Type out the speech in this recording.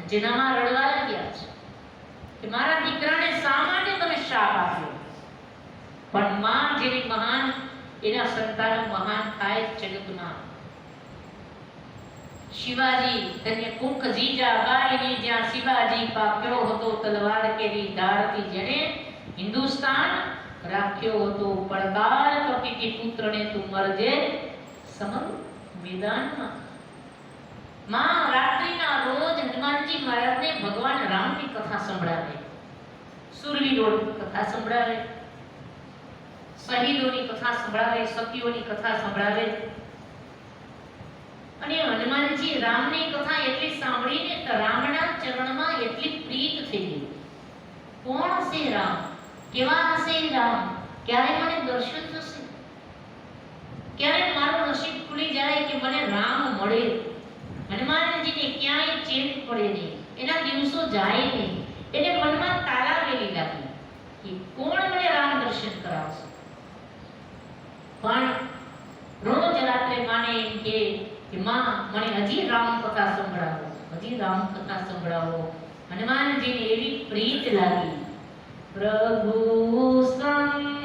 જેનામાં રડવા લાગ્યા છે. કે મારા દીકરાને શા માટે તમે શાપ આપ્યો? પણ માં જેવી મહાન, એના સંતાનો મહાન થાય જગતમાં. શિવાજી તને કુંક જીજા બાઈને જ્યાં શિવાજી પાક્યો હતો તલવાર કેરી ધારથી જેણે હિન્દુસ્તાન રાખ્યો હતો. પડકાર કે પુત્રને તું મરજે સમર મેદાનમાં માં રાત્રિના રોજ હનુમાનજી મહારાજને ભગવાન રામની કથા સંભળાવે. સુરવીરોની કથા સંભળાવે. શહીદોની કથા સંભળાવે સતીઓની કથા સંભળાવે. અને હનુમાનજી રામની કથા એટલી સાંભળીને રામના ચરણમાં એટલી પ્રીત થઈ ગઈ. કોણ હશે રામ? કેવા હશે રામ? ક્યારે મને દર્શન થશે? ક્યારે મારું નસીબ ખુલી જાય કે મને રામ મળે? ચેત પડે નહીં? એના દિવસો જાય નહીં. એને મનમાં તાલાવેલી લાગી કે કોણ મને રામ દર્શન કરાવશે? પણ રોજ રાત્રે માને એમ કે માં, મને હજી રામ કથા સંભળાવો, હજી રામ કથા સંભળાવો. હનુમાનજીને એવી પ્રીત લાગી. પ્રભુ